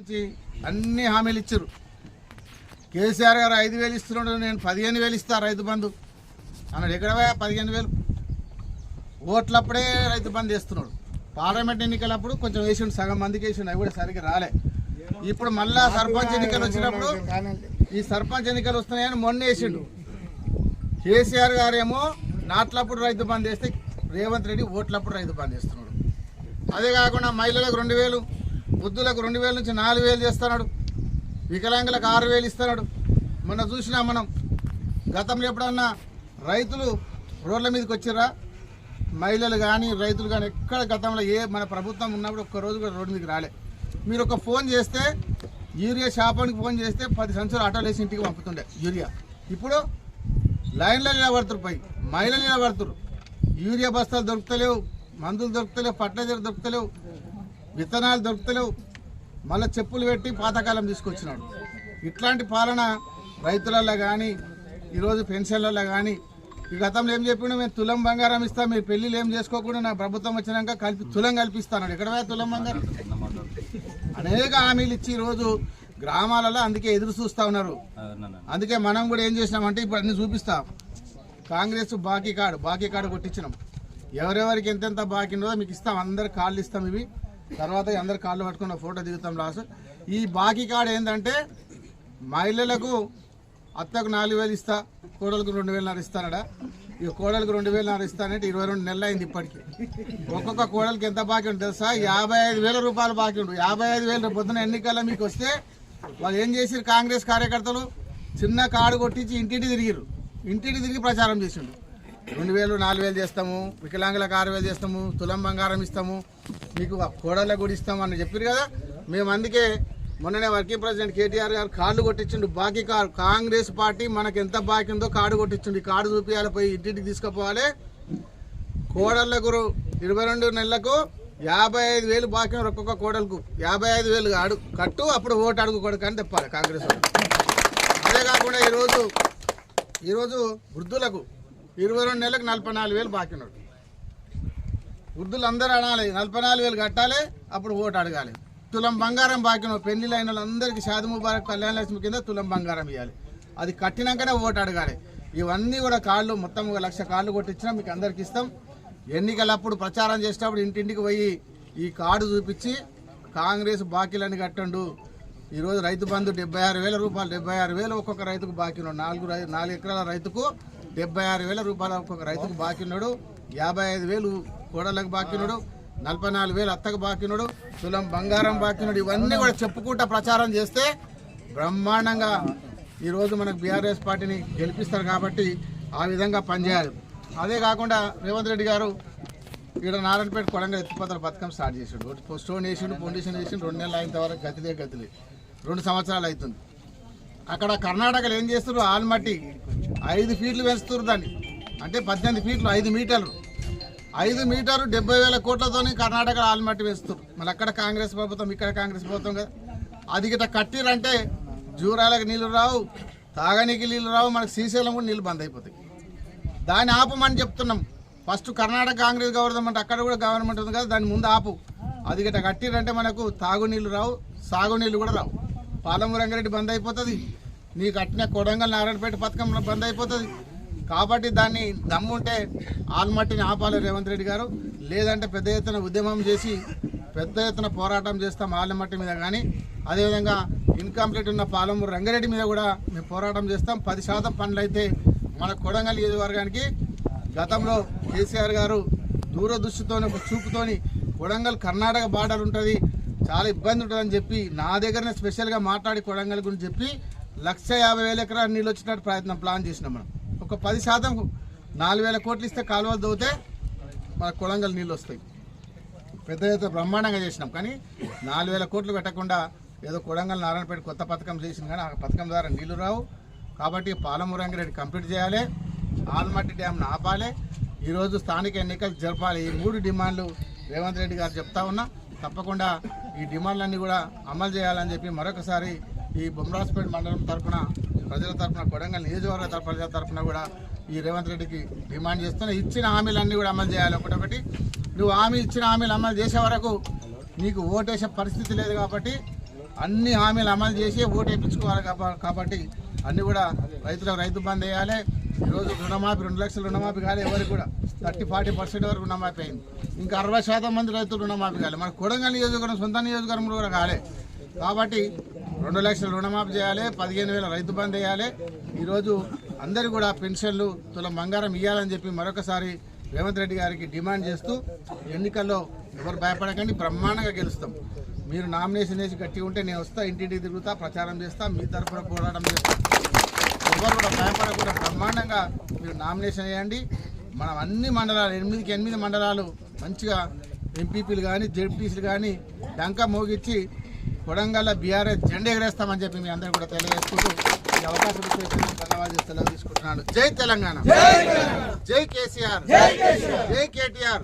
నుంచి అన్ని హామీలు ఇచ్చారు. కేసీఆర్ గారు ఐదు వేలు ఇస్తున్నాడు నేను పదిహేను వేలు ఇస్తా రైతు బంధు. అన్నాడు ఎక్కడ పదిహేను వేలు? ఓట్లప్పుడే రైతు బంధు వేస్తున్నాడు. పార్లమెంట్ ఎన్నికలప్పుడు కొంచెం వేసిండు సగం మందికి వేసిండు అవి కూడా సరిగ్గా రాలే. ఇప్పుడు మళ్ళా సర్పంచ్ ఎన్నికలు వచ్చినప్పుడు ఈ సర్పంచ్ ఎన్నికలు వస్తున్నాయని మొన్న వేసిండు. కేసీఆర్ గారేమో నాట్లప్పుడు రైతు బంద్ వేస్తే రేవంత్ రెడ్డి ఓట్లప్పుడు రైతు బంద్ చేస్తున్నాడు అదే కాకుండా మహిళలకు రెండు వేలు వృద్ధులకు రెండు వేల నుంచి నాలుగు వేలు చేస్తున్నాడు. వికలాంగులకు ఆరు వేలు ఇస్తున్నాడు. మొన్న చూసినా మనం గతంలో ఎప్పుడన్నా రైతులు రోడ్ల మీదకి వచ్చిర్రా? మహిళలు కానీ రైతులు కానీ ఎక్కడ గతంలో ఏ మన ప్రభుత్వం ఉన్నప్పుడు ఒక్క రోజు కూడా రోడ్డు మీదకి రాలే. మీరు ఒక ఫోన్ చేస్తే యూరియా షాపానికి ఫోన్ చేస్తే పది సంవత్సరాలు ఆటోలు వేసి ఇంటికి పంపుతుండే యూరియా. ఇప్పుడు లైన్లో నిలబడుతురు పై మహిళలు నిలబడుతురు యూరియా బస్తాలు దొరుకుతలేవు మందులు దొరుకుతలేవు ఫర్టిలైజర్ దొరుకుతలేవు. విత్తనాలు దొరుకుతలేవు. మళ్ళీ చెప్పులు పెట్టి పాతకాలం తీసుకొచ్చినాడు. ఇట్లాంటి పాలన రైతులలో కానీ ఈరోజు పెన్షన్లలో కానీ ఈ గతంలో ఏం చెప్పిండు? మేము తులం బంగారం ఇస్తాం మీరు పెళ్ళిళ్ళు ఏం చేసుకోకుండా నా ప్రభుత్వం వచ్చినాక కలిపి తులం కల్పిస్తాను ఎక్కడ పోయా తులం బంగారం? అనేక హామీలు ఇచ్చి ఈరోజు గ్రామాలలో అందుకే ఎదురు చూస్తూ ఉన్నారు. అందుకే మనం కూడా ఏం చేసినామంటే ఇప్పుడు అన్ని చూపిస్తాం. కాంగ్రెస్ బాకీ కార్డు బాకీ కార్డు కొట్టించినాం. ఎవరెవరికి ఎంతెంత బాకీ ఉన్నదో మీకు ఇస్తాం. అందరు కార్డులు ఇస్తాం ఇవి. తర్వాత అందరు కాళ్ళు పట్టుకున్న ఫోటో దిగుతాం లాస్ట్. ఈ బాకీ కార్డు ఏంటంటే మహిళలకు అత్తకు నాలుగు వేలు ఇస్తా కోడలకు రెండు వేలున్నర ఇస్తానడా? ఈ కోడలకు రెండు వేలున్నర ఇస్తానంటే ఇరవై రెండు నెలలు అయింది ఇప్పటికి. ఒక్కొక్క కోడలికి ఎంత బాకీ ఉంటుంది సార్ యాభై ఐదు వేల రూపాయలు బాకీ ఉండు యాభై ఐదు వేలు పొద్దున ఎన్నికల్లో మీకు వస్తే వాళ్ళు ఏం చేసిరు కాంగ్రెస్ కార్యకర్తలు చిన్న కాడు కొట్టించి ఇంటింటి తిరిగిరు ఇంటింటి తిరిగి ప్రచారం చేసిండు రెండు వేలు నాలుగు వేలు చేస్తాము వికలాంగులకు ఆరు వేలు చేస్తాము తులం బంగారం ఇస్తాము మీకు కోడళ్ళకు కూడా ఇస్తాము అని చెప్పారు కదా. మేము అందుకే మొన్ననే వర్కింగ్ ప్రెసిడెంట్ కేటీఆర్ గారు కార్డు కొట్టించిండు. బాకీ కార్డు కాంగ్రెస్ పార్టీ మనకు ఎంత బాకీ ఉందో కార్డు కొట్టించిండు. కార్డు చూపించాలి పోయి ఇంటింటికి తీసుకుపోవాలి. కోడళ్ళకు గురు ఇరవై రెండు నెలలకు యాభై ఐదు వేలు బాకీ ఒక్కొక్క కోడలకు యాభై ఐదు వేలు అడు కట్టు అప్పుడు ఓటు అడుగు కొడుకు అని తెప్పాలి కాంగ్రెస్ వాళ్ళు. అదే కాకుండా ఈరోజు ఈరోజు వృద్ధులకు ఇరవై రెండు నెలలకు నలభై నాలుగు వేలు బాకీ ఉన్నాడు వృద్ధులు అందరూ అనాలి నలభై నాలుగు వేలు కట్టాలి అప్పుడు ఓటు అడగాలి. తులం బంగారం బాకీ ఉన్న పెళ్ళిళ్ళు అయిన వాళ్ళందరికీ షాది ముబారక్ కళ్యాణ లక్ష్మి కింద తులం బంగారం ఇవ్వాలి అది కట్టినాకనే ఓటు అడగాలి. ఇవన్నీ కూడా కాళ్ళు మొత్తం ఒక లక్ష కాళ్ళు కొట్టించినా మీకు అందరికి ఇస్తాం. ఎన్నికలప్పుడు ప్రచారం చేసేటప్పుడు ఇంటింటికి పోయి ఈ కార్డు చూపించి కాంగ్రెస్ బాకీలని కట్టండు. ఈరోజు రైతు బంధు డెబ్బై ఆరు వేల రూపాయలు డెబ్బై ఆరు వేలు ఒక్కొక్క రైతుకు బాకీలు నాలుగు నాలుగు ఎకరాల రైతుకు డెబ్బై ఆరు వేల రూపాయల ఒక రైతుకు బాకీ ఉన్నాడు యాభై ఐదు వేలు కోడలకు బాకీ ఉన్నాడు నలభై నాలుగు వేలు అత్తకు బాకీ ఉన్నాడు తులం బంగారం బాకీ ఉన్నాడు ఇవన్నీ కూడా చెప్పుకుంటా ప్రచారం చేస్తే బ్రహ్మాండంగా ఈరోజు మనకు బీఆర్ఎస్ పార్టీని గెలిపిస్తారు కాబట్టి ఆ విధంగా పనిచేయాలి. అదే కాకుండా రేవంత్ రెడ్డి గారు ఇక్కడ నారాయణపేట కొడంగా ఎత్తిపోతల పథకం స్టార్ట్ చేసిండు. స్టోన్ వేసిండు పొండిషన్ వేసిండు రెండు నెలలు అయిన తర్వాత గతిలే గతిలే. రెండు సంవత్సరాలు అవుతుంది. అక్కడ కర్ణాటకలో ఏం చేస్తున్నారు? ఆల్మట్టి ఐదు ఫీట్లు పెంచుతున్నారు దాన్ని. అంటే పద్దెనిమిది ఫీట్లు ఐదు మీటర్లు. ఐదు మీటర్లు డెబ్బై వేల కోట్లతోని కర్ణాటక ఆల్మట్టి వేస్తారు మళ్ళీ అక్కడ కాంగ్రెస్ ప్రభుత్వం ఇక్కడ కాంగ్రెస్ ప్రభుత్వం కదా. అది గిట్ట కట్టిరంటే జూరాలకు నీళ్ళు రావు తాగనీకి నీళ్ళు రావు మనకు శ్రీశైలం కూడా నీళ్ళు బంద్ అయిపోతాయి. దాన్ని ఆపమని చెప్తున్నాం. ఫస్ట్ కర్ణాటక కాంగ్రెస్ గవర్నమెంట్ అక్కడ కూడా గవర్నమెంట్ ఉంది కదా దాని ముందు ఆపు. అది గిట్ట కట్టిరంటే మనకు తాగునీళ్ళు రావు సాగునీళ్ళు కూడా రావు. పాలమూరు రంగారెడ్డి బంద్ అయిపోతుంది. నీకు అట్నే కొడంగల్ నారాయణపేట పథకం బంద్ అయిపోతుంది. కాబట్టి దాన్ని దమ్ముంటే ఆల్మట్టిని ఆపాలి రేవంత్ రెడ్డి గారు. లేదంటే పెద్ద ఎత్తున ఉద్యమం చేసి పెద్ద ఎత్తున పోరాటం చేస్తాం ఆలమట్టి మీద కానీ అదేవిధంగా ఇన్కంప్లీట్ ఉన్న పాలమూరు రంగారెడ్డి మీద కూడా మేము పోరాటం చేస్తాం. పది శాతం పనులు అయితే మన కొడంగల్ నియోజకవర్గానికి గతంలో కేసీఆర్ గారు దూరదృష్టితోని ఒక చూపుతోని కొడంగల్ కర్ణాటక బార్డర్ ఉంటుంది చాలా ఇబ్బంది ఉంటుందని చెప్పి నా దగ్గరనే స్పెషల్గా మాట్లాడి కొడంగల్ గురించి చెప్పి లక్ష యాభై వేల ఎకరాలు నీళ్ళు వచ్చినట్టు ప్రయత్నం ప్లాన్ చేసినాం మనం. ఒక పది శాతం నాలుగు వేల కోట్లు ఇస్తే కాలువలు దవ్వుతే మన కొలంగల్ నీళ్ళు వస్తాయి. పెద్ద ఎత్తున బ్రహ్మాండంగా చేసినాం. కానీ నాలుగు వేల కోట్లు పెట్టకుండా ఏదో కొడంగల్ నారాయణపేట కొత్త పథకం చేసింది కానీ ఆ పథకం ద్వారా నీళ్ళు రావు. కాబట్టి పాలమురంగిరెడ్డి కంప్లీట్ చేయాలి. ఆల్మట్టి డ్యామ్ను ఆపాలి. ఈరోజు స్థానిక ఎన్నికలు జరపాలి. ఈ మూడు డిమాండ్లు రేవంత్ రెడ్డి గారు చెప్తా ఉన్నా తప్పకుండా ఈ డిమాండ్లన్నీ కూడా అమలు చేయాలని చెప్పి మరొకసారి ఈ బొమ్మరాజపేట మండలం తరఫున ప్రజల తరఫున కొడంగల్ నియోజకవర్గ ప్రజల తరఫున కూడా ఈ రేవంత్ రెడ్డికి డిమాండ్ చేస్తున్నా. ఇచ్చిన హామీలన్నీ కూడా అమలు చేయాలి ఒకటొకటి. నువ్వు హామీ ఇచ్చిన హామీలు అమలు చేసే వరకు నీకు ఓటేసే పరిస్థితి లేదు కాబట్టి అన్ని హామీలు అమలు చేసి ఓటు వేయించుకోవాలి కాబట్టి అన్నీ కూడా రైతులకు రైతు బంద్ వేయాలి. ఈరోజు రుణమాఫీ రెండు లక్షల రుణమాఫీ కాలే ఎవరికి కూడా. థర్టీ ఫార్టీ పర్సెంట్ వరకు రుణమాఫీ అయింది. ఇంకా అరవై శాతం మంది రైతులు రుణమాఫీ కాలే. మన కొడంగల్ నియోజకవర్గం సొంత నియోజకవర్గంలో కూడా కాలే. కాబట్టి రెండు లక్షల రుణమాఫీ చేయాలి పదిహేను వేల రైతు బంద్ వేయాలి. ఈరోజు అందరూ కూడా పెన్షన్లు తులం బంగారం ఇవ్వాలని చెప్పి మరొకసారి రేవంత్ రెడ్డి గారికి డిమాండ్ చేస్తూ ఎన్నికల్లో ఎవరు భయపడకండి బ్రహ్మాండంగా గెలుస్తాం. మీరు నామినేషన్ వేసి గట్టి ఉంటే నేను వస్తా ఇంటింటికి తిరుగుతా ప్రచారం చేస్తా మీ తరఫున పోరాటం చేస్తా. ఎవరు కూడా భయపడకుండా బ్రహ్మాండంగా మీరు నామినేషన్ వేయండి. మనం అన్ని మండలాలు ఎనిమిదికి ఎనిమిది మండలాలు మంచిగా ఎంపీపీలు కానీ జెడ్పీసీలు కానీ డంక మోగిచ్చి కొడంగల్ బీఆర్ఎస్ జెండా ఎగరేస్తామని చెప్పి మీ అందరూ కూడా తెలియజేసుకుంటూ ఈ అవకాశం ఇచ్చేసి ధన్యవాదాలు సెలవు తీసుకుంటున్నాను. జై తెలంగాణ. జై కేసీఆర్. జై కేటీఆర్.